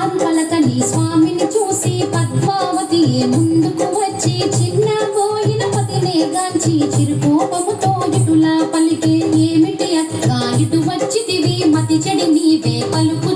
మారు పలకని స్వామిని చూసి పద్మావతి ముందుకు వచ్చి చిన్న పోయిన పతినే గాంచి చిరుకోపముతో ఇటులా పలికే ఏమిటి అక్క? ఇటు వచ్చితివి మతి చెడి నీవే పలుకు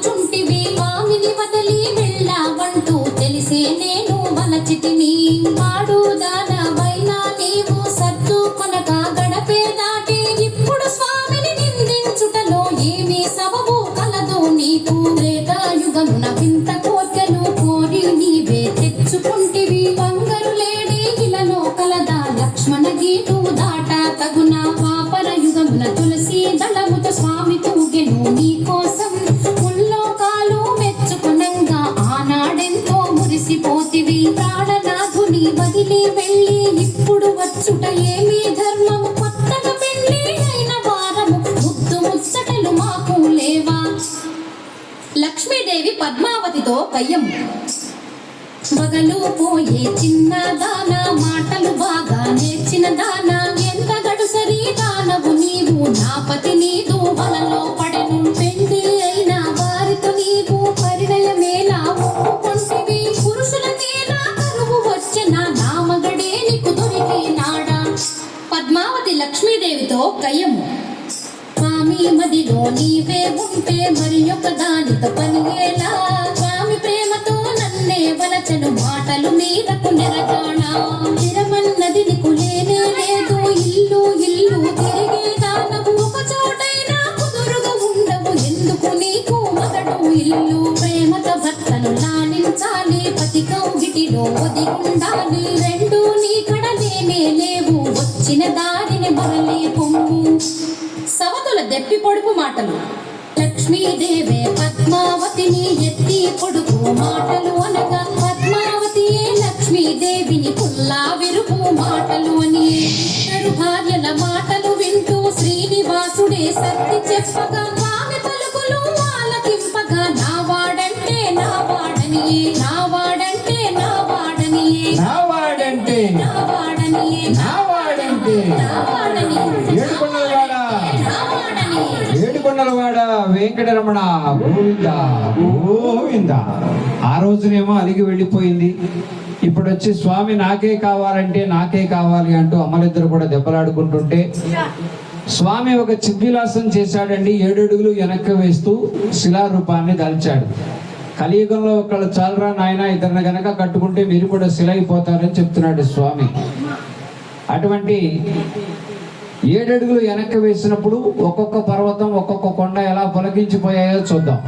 తెచ్చుకుంటివి బంగారు లేడి ఇలలో కలదా లక్ష్మణ గీటు దాట తగున పాపర యుగమున తులసి దళముతో స్వామి తూగెను నీ కోసం ముల్లోకాలు మెచ్చుకునంగా ఆనాడెంతో మురిసిపోతివి. ప్రాణనాథుని వదిలి వెళ్ళి ఇప్పుడు వచ్చుట ఏమీ ధర్మము? కొత్తగా పెళ్ళి అయిన వారము ముద్దు ముచ్చటలు మాకు లేవా? లక్ష్మీదేవి పద్మావతితో కయ్యం మగలు పోయే చిన్న దాన మాటలు బాగా నేర్చిన దాన. ఎంత గడుసరి దానవు నీవు? నా పతి నీదు. వలలో పడను పెండి అయిన వారితో నీవు పరిణయమేలా ఒప్పుకొంటివి పురుషులకేలా కరువు వచ్చిన నా మగడే నీకు దొరికినాడా పద్మావతి లక్ష్మీదేవితో కయ్యము స్వామి మదిలో నీవే ఉంటే మరి ఒక దానితో పనియేలా ఉండాలి రెండు నీ కడలేనే లేవు వచ్చిన దారిని మరలి పొమ్ము సవతుల దెప్పి పొడుపు మాటలు. లక్ష్మీదేవే పద్మావతిని ఎత్తి పొడుపు మాటలు అనగా పద్మావతియే లక్ష్మీదేవిని పుల్లా విరుపు మాటలు. నా వాడంటే ఏడుకొండలవాడ. ఏడుకొండలవాడ వెంకటరమణ గోవింద గోవింద. ఆ రోజునేమో అలిగి వెళ్ళిపోయింది. ఇప్పుడు వచ్చి స్వామి నాకే కావాలంటే నాకే కావాలి అంటూ అమ్మలిద్దరు కూడా దెబ్బలాడుకుంటుంటే స్వామి ఒక చిద్విలాసం చేశాడండి. ఏడడుగులు వెనక్కి వేస్తూ శిలారూపాన్ని దాల్చాడు. కలియుగంలో ఒకళ్ళు చాలరా నాయన? ఇద్దరిని గనక కట్టుకుంటే మీరు కూడా సిలైపోతారని చెప్తున్నాడు స్వామి. అటువంటి ఏడడుగులు వెనక్కి వేసినప్పుడు ఒక్కొక్క పర్వతం ఒక్కొక్క కొండ ఎలా పొలగించిపోయాయో చూద్దాం.